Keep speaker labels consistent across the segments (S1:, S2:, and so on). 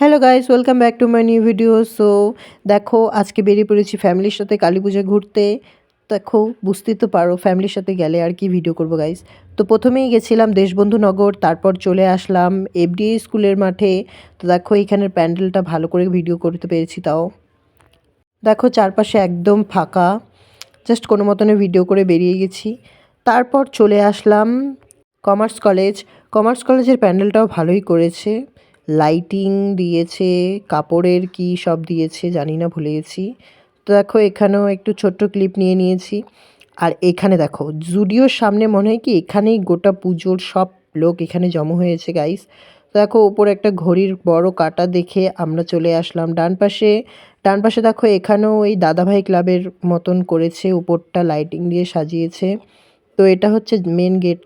S1: Hello guys welcome back to my new video so দেখো, আজকে বেরিয়ে পড়েছি ফ্যামিলির সাথে কালী পুজো ঘুরতে। দেখো, বুঝতেই তো পারো ফ্যামিলির সাথে গেলে আর কি ভিডিও করব গাইস তো প্রথমেই গেছিলাম দেশবন্ধু নগর, তারপর চলে আসলাম এফডিএ স্কুলের মাঠে। তো দেখো, এখানের প্যান্ডেলটা ভালো করে ভিডিও করতে পেরেছি তাও। দেখো, চারপাশে একদম ফাঁকা। জাস্ট কোনো মতনে ভিডিও করে বেরিয়ে গেছি। তারপর চলে আসলাম কমার্স কলেজ কমার্স কলেজের প্যান্ডেলটাও ভালোই করেছে। লাইটিং দিয়েছে, কাপড়ের কি সব দিয়েছে জানি না, ভুলে গেছি। তো দেখো, এখানেও একটু ছোট্ট ক্লিপ নিয়ে নিয়েছি। আর এখানে দেখো জুডিওর সামনে মনে হয় কি, এখানেই গোটা পুজোর সব লোক এখানে জমা হয়েছে গাইস তো দেখো, ওপরে একটা ঘড়ির বড় কাটা দেখে আমরা চলে আসলাম ডান পাশে। ডান পাশে দেখো, এখানেও ওই দাদাভাই ক্লাবের মতন করেছে, উপরটা লাইটিং দিয়ে সাজিয়েছে। তো এটা হচ্ছে মেন গেট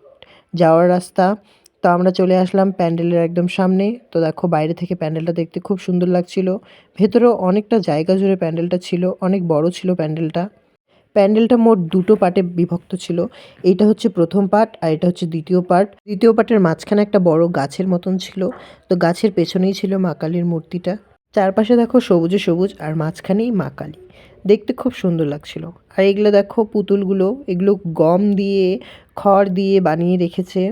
S1: যাওয়ার রাস্তা। আমরা চলে আসলাম প্যান্ডেলের একদম সামনে। তো দেখো বাইরে থেকে প্যান্ডেলটা দেখতে খুব সুন্দর লাগছিল। ভেতরেও অনেকটা জায়গা জুড়ে প্যান্ডেলটা ছিল, অনেক বড় ছিল প্যান্ডেলটা। প্যান্ডেলটা মোট দুটো পার্টে বিভক্ত ছিল। এইটা হচ্ছে প্রথম পার্ট আর এটা হচ্ছে দ্বিতীয় পার্ট। দ্বিতীয় পার্টের মাঝখানে একটা বড় গাছের মতন ছিল। তো গাছের পেছনেই ছিল মা কালীর মূর্তিটা। চারপাশে দেখো সবুজে সবুজ আর মাঝখানেই মা কালী। দেখতে খুব সুন্দর লাগছিল। আর এগুলো দেখো পুতুলগুলো, এগুলো গম দিয়ে, খড় দিয়ে বানিয়ে রেখেছে।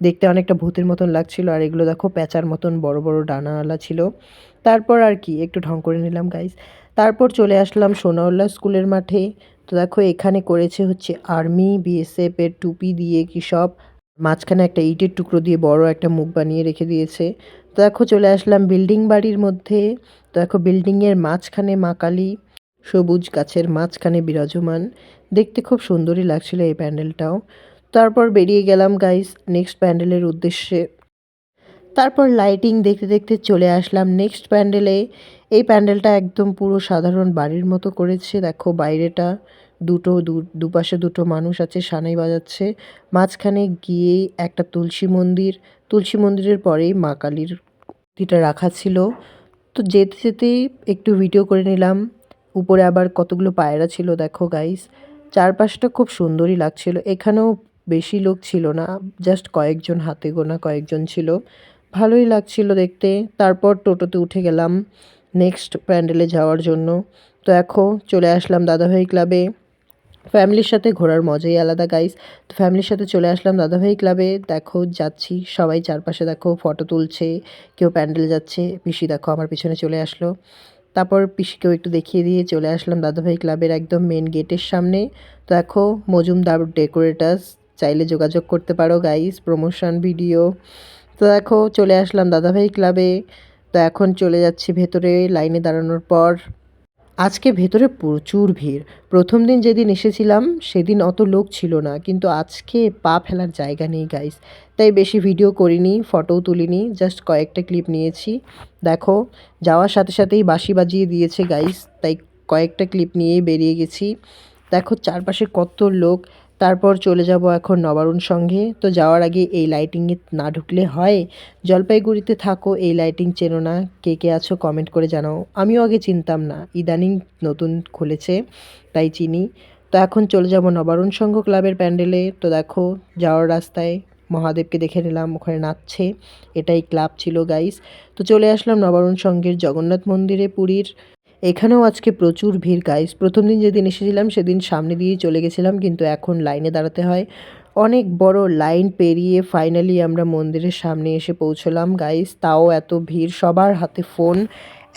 S1: দেখতে অনেকটা ভূতের মতন লাগছিল, আর এগুলো দেখো প্যাঁচার মতন বড় বড় ডানাওয়ালা ছিল। তারপর আর কি, একটু ঢং করে নিলাম গাইজ তারপর চলে আসলাম সোনাউল্লাহ স্কুলের মাঠে। তো দেখো, এখানে করেছে হচ্ছে আর্মি বিএসএফ এর টুপি দিয়ে কি সব, মাঝখানে একটা ইটের টুকরো দিয়ে বড় একটা মুখ বানিয়ে রেখে দিয়েছে। তো দেখো, চলে আসলাম বিল্ডিং বাড়ির মধ্যে। তো দেখো বিল্ডিংয়ের মাঝখানে মা কালী, সবুজ গাছের মাঝখানে বিরাজমান। দেখতে খুব সুন্দরই লাগছিল এই প্যান্ডেলটাও। তারপর বেরিয়ে গেলাম গাইস নেক্সট প্যান্ডেলের উদ্দেশ্যে। তারপর লাইটিং দেখতে দেখতে চলে আসলাম নেক্সট প্যান্ডেলে এই প্যান্ডেলটা একদম পুরো সাধারণ বাড়ির মতো করেছে, দেখো বাইরেটা দুটো দুপাশে দুটো মানুষ আছে, সানাই বাজাচ্ছে। মাঝখানে গিয়েই একটা তুলসী মন্দির, তুলসী মন্দিরের পরেই মা কালীর মূর্তিটা রাখা ছিল। তো যেতে যেতেই একটু ভিডিও করে নিলাম। উপরে আবার কতগুলো পায়রা ছিল, দেখো গাইস চারপাশটা খুব সুন্দরই লাগছিল। এখানেও বেশি লোক ছিল না জাস্ট কয়েকজন হাতে গোনা কয়েকজন ছিল। ভালোই লাগছিল দেখতে। তারপর টোটোতে উঠে গেলাম নেক্সট প্যান্ডেলে যাওয়ার জন্য। তো এখন চলে আসলাম দাদাভাই ক্লাবে ফ্যামিলির সাথে ঘোরার মজাই আলাদা গাইস তো ফ্যামিলির সাথে চলে আসলাম দাদাভাই ক্লাবে দেখো, যাচ্ছি। সবাই চারপাশে দেখো ফটো তুলছে। কেউ প্যান্ডেল যাচ্ছে। পিসি দেখো, আমার পিছনে চলে আসলো। তারপর পিসিকেও একটু দেখিয়ে দিয়ে চলে আসলাম দাদাভাই ক্লাবের একদম মেন গেটের সামনে। তো দেখো, মজুমদার ডেকোরেটার্স চাইলে যোগাযোগ করতে পারো গাইস প্রমোশন ভিডিও তো দেখো, চলে আসলাম দাদাভাই ক্লাবে তো এখন চলে যাচ্ছি ভেতরে লাইনে দাঁড়ানোর পর। আজকে ভেতরে প্রচুর ভিড়। প্রথম দিন যেদিন এসেছিলাম, সেদিন অত লোক ছিল না। কিন্তু আজকে পা ফেলার জায়গা নেই গাইস তাই বেশি ভিডিও করিনি ফটোও তুলিনি জাস্ট কয়েকটা ক্লিপ নিয়েছি। দেখো, যাওয়ার সাথে সাথেই বাঁশি বাজিয়ে দিয়েছে গাইস তাই কয়েকটা ক্লিপ নিয়েই বেরিয়ে গেছি। দেখো, চারপাশে কত লোক। তারপর চলে যাব এখন নবারুণ সঙ্গে। তো যাওয়ার আগে এই লাইটিংয়ে না ঢুকলে হয়। জলপাইগুড়িতে থাকো, এই লাইটিং চেনো না। কে কে আছো কমেন্ট করে জানাও। আমিও আগে চিনতাম না। ইদানিং নতুন খুলেছে, তাই চিনি। তো এখন চলে যাব নবারুণ সংঘ ক্লাবের প্যান্ডেলে। তো দেখো, যাওয়ার রাস্তায় মহাদেবকে দেখে নিলাম, ওখানে নাচছে। এটাই ক্লাব ছিল গাইস তো চলে আসলাম নবারুণ সংঘের জগন্নাথ মন্দিরে পুরীর। এখানেও আজকে প্রচুর ভিড় গাইস প্রথম দিন যেদিন এসেছিলাম, সেদিন সামনে দিয়েই চলে গেছিলাম, কিন্তু এখন লাইনে দাঁড়াতে হয়। অনেক বড় লাইন পেরিয়ে ফাইনালি আমরা মন্দিরের সামনে এসে পৌঁছলাম গাইস তাও এত ভিড়, সবার হাতে ফোন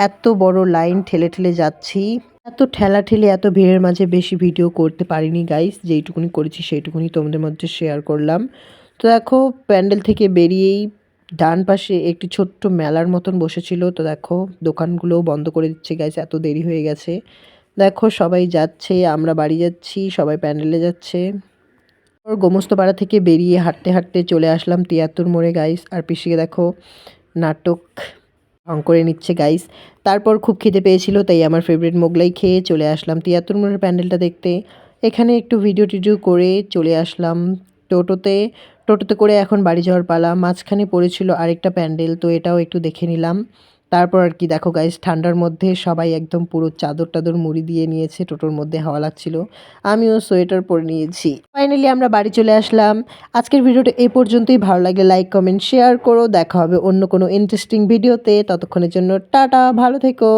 S1: এত বড় লাইন ঠেলে ঠেলে যাচ্ছি। এত ঠেলা ঠেলে এত ভিড়ের মাঝে বেশি ভিডিও করতে পারিনি গাইস যেইটুকুনি করেছি, সেইটুকুনি তোমাদের মধ্যে শেয়ার করলাম। তো দেখো, প্যান্ডেল থেকে বেরিয়েই ডান পাশে একটি ছোট্ট মেলার মতন বসেছিল। তো দেখো, দোকানগুলোও বন্ধ করে দিচ্ছে গাইস এত দেরি হয়ে গেছে। দেখো, সবাই যাচ্ছে, আমরা বাড়ি যাচ্ছি, সবাই প্যান্ডেলে যাচ্ছে। ওর গোমস্তপাড়া থেকে বেরিয়ে হাঁটতে হাঁটতে চলে আসলাম তিয়াত্তর মোড়ে গাইস আর পিসিকে দেখো, নাটক ঢং করে নিচ্ছে গাইস তারপর খুব খিদে পেয়েছিল, তাই আমার ফেভারিট মোগলাই খেয়ে চলে আসলাম তিয়াত্তর মোড়ের প্যান্ডেলটা দেখতে। এখানে একটু ভিডিও টিডিও করে চলে আসলাম টোটোতে টোটোতে করে এখন বাড়ি যাওয়ার পালা। মাঝখানে পড়েছিল আরেকটা প্যান্ডেল, তো এটাও একটু দেখে নিলাম। তারপর আর কি, দেখো গাইজ ঠান্ডার মধ্যে সবাই একদম পুরো চাদর টাদর মুড়ি দিয়ে নিয়েছে, টোটোর মধ্যে হাওয়া লাগছিল। আমিও সোয়েটার পরে নিয়েছি। ফাইনালি আমরা বাড়ি চলে আসলাম। আজকের ভিডিওটা এই পর্যন্তই। ভালো লাগে লাইক কমেন্ট শেয়ার করো। দেখা হবে অন্য কোনো ইন্টারেস্টিং ভিডিওতে ততক্ষণের জন্য টাটা, ভালো থেকো।